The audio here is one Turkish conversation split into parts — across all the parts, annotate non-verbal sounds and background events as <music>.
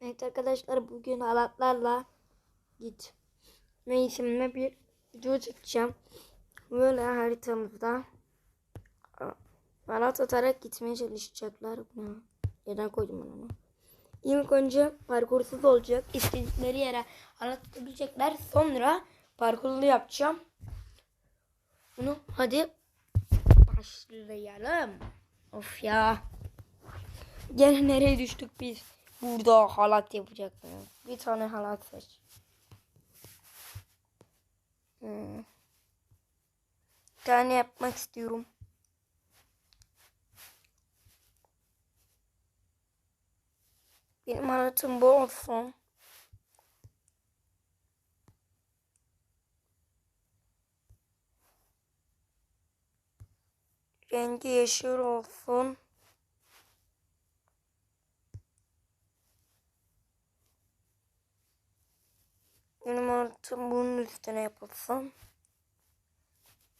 Evet arkadaşlar bugün halatlarla git. Ne isimli bir video çekeceğim. Böyle haritamızda halat atarak gitmeye çalışacaklar. Neden koydum ben onu? İlk önce parkursuz olacak. İstedikleri yere halat atabilecekler. Sonra parkurlu yapacağım. Bunu hadi başlayalım. Of ya. Gene nereye düştük biz? Burada halat yapacaklar. Bir tane halat seç. Hmm. Bir tane yapmak istiyorum. Benim halatım bu olsun. Rengi yeşil olsun. Benim halatım bunun üstüne yapılsın.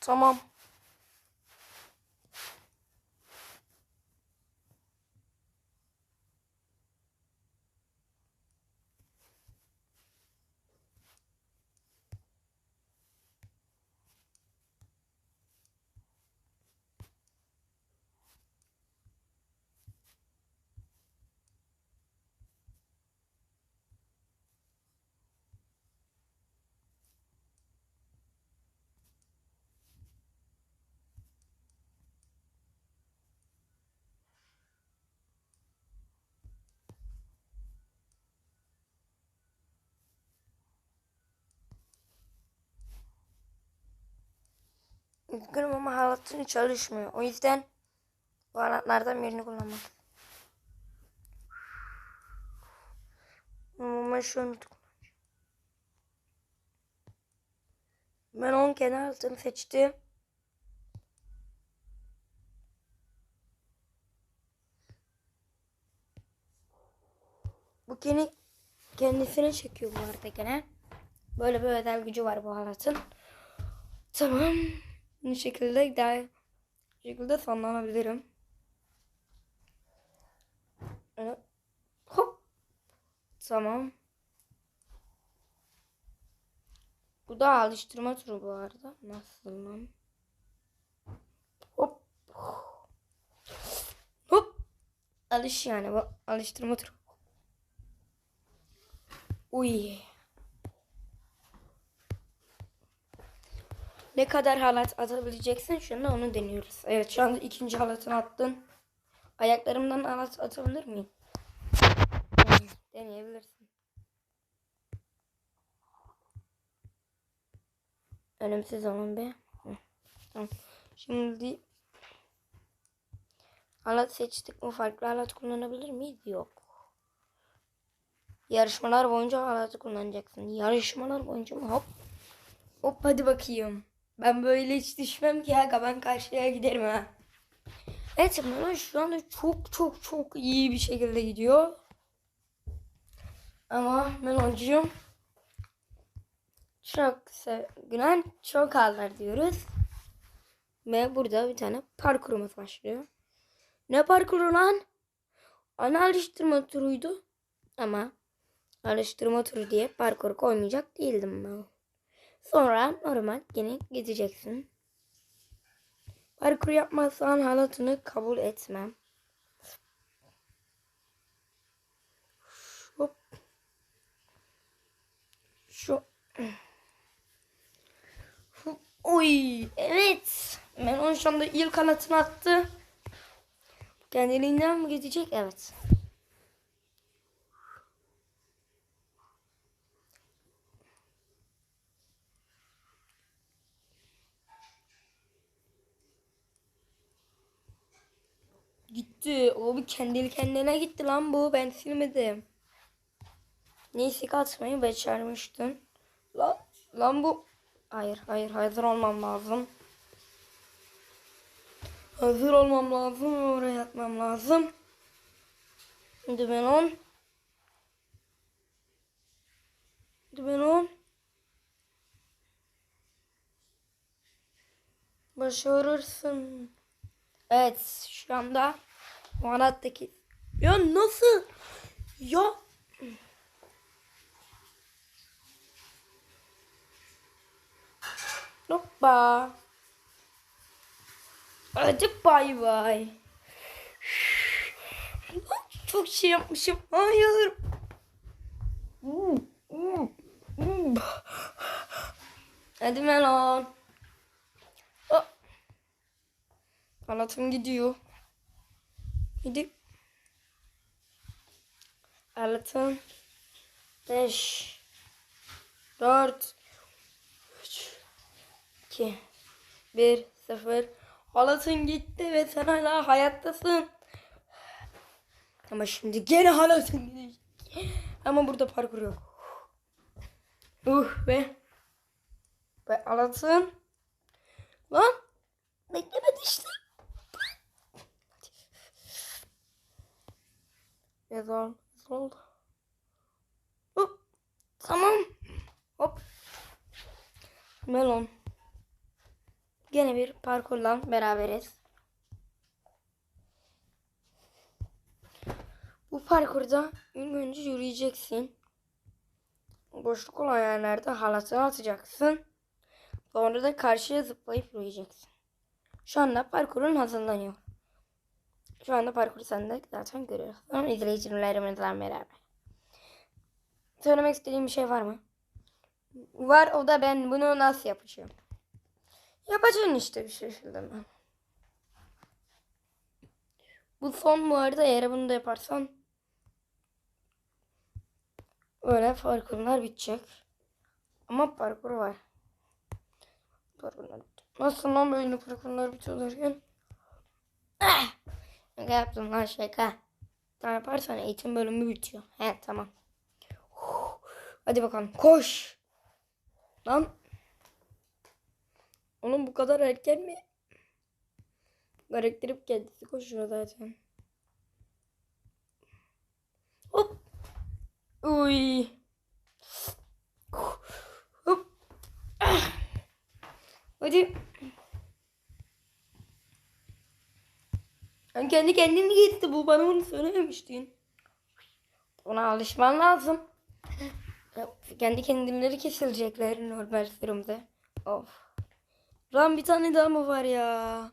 Tamam. Üzgünüm ama halatın çalışmıyor. O yüzden bu halatlardan birini kullanmak. Ama şunu kullanacağım. Ben 10 kenar altını seçtim. Bu kendi kendisine çekiyor bu arada gene. Böyle bir özel gücü var bu halatın. Tamam. Bu şekilde daha bu şekilde sonlanabilirim. Evet. Hop. Tamam. Bu da alıştırma turu bu arada. Nasıl lan? Hop. Hop. Alış yani bu alıştırma turu. Uy. Ne kadar halat atabileceksin şimdi onu deniyoruz. Evet şu anda ikinci halatını attın. Ayaklarımdan halat atabilir miyim? Hmm, Deneyebilirsin. Ölümsüz olun be. Tamam. Şimdi halat seçtik mi farklı halat kullanabilir miyiz? Yok. Yarışmalar boyunca halatı kullanacaksın. Yarışmalar boyunca mı? Hop. Hop hadi bakayım. Ben böyle hiç düşmem ki ya. Ben karşıya giderim ha. Evet Melon şu anda çok çok çok iyi bir şekilde gidiyor. Ama Meloncuğum çok sevgilen çok ağlar diyoruz. Ve burada bir tane parkurumuz başlıyor. Ne parkuru lan? Ana alıştırma turuydu. Ama alıştırma turu diye parkur koymayacak değildim ben. Sonra normal yine gideceksin. Parkur yapmazsan halatını kabul etmem. Hop. Şu. Oy evet. Melon şu anda ilk halatını attı. Kendiliğinden mi gidecek? Evet. Gitti. O bir kendi kendine gitti lan bu. Ben silmedim. Neyse ki atmayı başarmıştın. Lan, lan bu. Hayır hayır hazır olmam lazım. Hazır olmam lazım oraya atmam lazım. Şimdi ben on. Şimdi ben on. Başarırsın. Evet şu anda o anattaki. Ya nasıl? Ya. Hoppa. Acık bay bay. Çok şey yapmışım. Hayır. Hadi melon. Anlatım gidiyor. Gidip. Anlatım. 5 4 3 2 1 0 Halatın gitti ve sen hala hayattasın. Ama şimdi gene halatın gidecek. Ama burada parkur yok. Uh be. Ve halatın. Lan. Beklemedi işte. Zaman? Ne oldu? Hop. Tamam. Hop. Melon. Gene bir parkurla beraberiz. Bu parkurda ilk önce yürüyeceksin. Boşluk olan yerlerde halatını atacaksın. Sonra da karşıya zıplayıp yürüyeceksin. Şu anda parkurun hazırlanıyor. Şu anda parkuru sen de zaten görüyorsun. İzleyicilerimizle beraber. Söylemek istediğim bir şey var mı? Var o da ben bunu nasıl yapacağım? Yapacaksın işte bir şekilde ben. Bu son bu arada eğer bunu da yaparsan öyle parkurlar bitecek. Ama parkur var. Parkurlar bitti. Nasıl lan böyle parkurlar bitiyorlarken? Ah! Şaka yaptım lan şaka. Tamam yaparsan eğitim bölümü bitiyor. He tamam. Hadi bakalım koş. Lan. Oğlum bu kadar erken mi? Karakterim kendisi koşuyor zaten. Hop. Uy. Hop. Ah. Hadi. Ben kendi kendini gitti bu bana bunu söylememiştin. Buna alışman lazım. <laughs> Kendi kendimleri kesilecekler normal sürümde. Of. Lan bir tane daha mı var ya?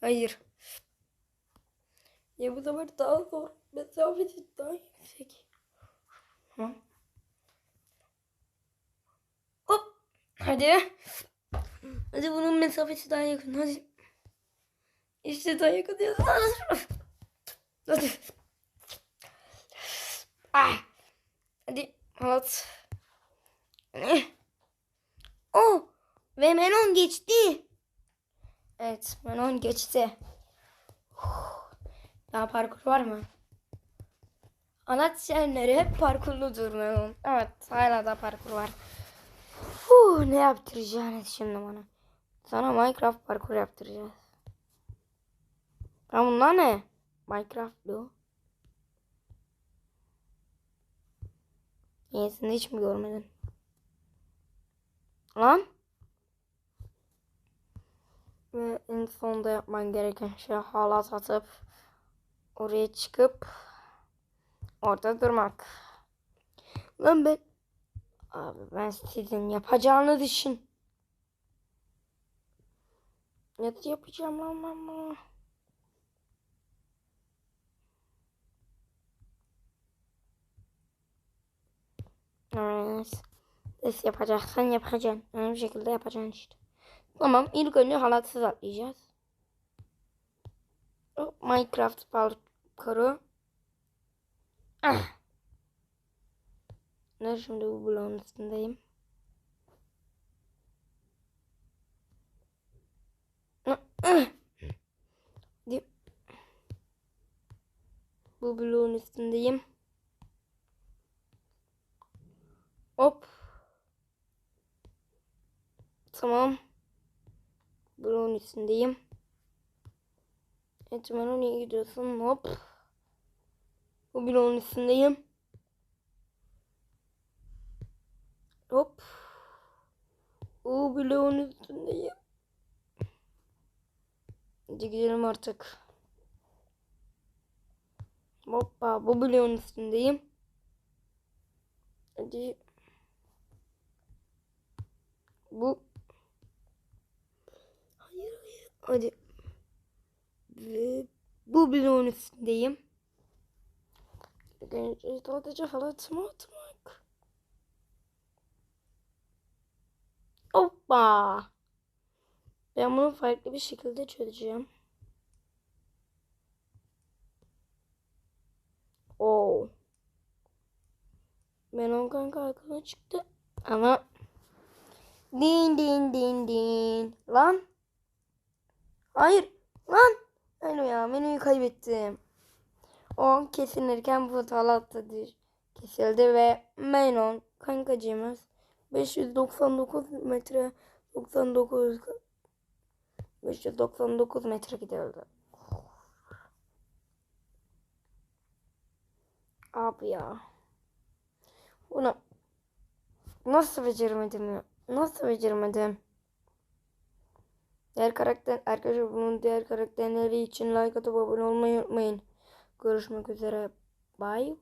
Hayır. Ya bu sefer daha zor. Mesafesi daha yüksek. Hı? Hop. Hadi. Hadi bunun mesafesi daha yakın. Hadi. İşte daha yakın diyorsun. Hadi. Ah. Hadi. Ne? Oh. Ve Menon geçti. Evet Menon geçti. Daha parkur var mı? Anlat senleri hep parkurludur Menon. Evet hala da parkur var. Huh, ne yaptıracaksınız şimdi bana? Sana Minecraft parkur yaptıracağız. Ya bunlar ne? Minecraft bu. Yenisini hiç mi görmedin? Lan? Ve en sonunda yapman gereken şey halat atıp oraya çıkıp orada durmak. Lan ben abi ben sizin yapacağını düşün. Ne yapacağım lan ben bunu? Evet. Ses yapacaksan yapacaksın. Yani bir şekilde yapacaksın işte. Tamam ilk önce halatsız atlayacağız. Minecraft parkuru. Ah. Ne şimdi bu bloğun üstündeyim. Bu bloğun üstündeyim. Hop. Tamam. Bloğun üstündeyim. Evet ben oraya gidiyorsun. Hop. Bu bloğun üstündeyim. Hop. O bloğun üstündeyim. Hadi gidelim artık. Hoppa bu bloğun üstündeyim. Hadi. Bu Hayır hayır. Hadi. Ve bu bloğun üstündeyim. Sadece halatımı atmak. Hoppa. Ben bunu farklı bir şekilde çözeceğim. Oo. Ben on kanka aklıma çıktı. Ama din din din din. Lan. Hayır. Lan. Öyle ya menüyü kaybettim. O kesilirken bu atladı. Kesildi ve Menon kankacığımız 599 metre 99 599 metre gidiyordu. Abi ya. Bunu nasıl beceremedim ya? Nasıl beceremedim? Diğer karakter arkadaşlar bunun diğer karakterleri için like atıp abone olmayı unutmayın. Görüşmek üzere. Bye.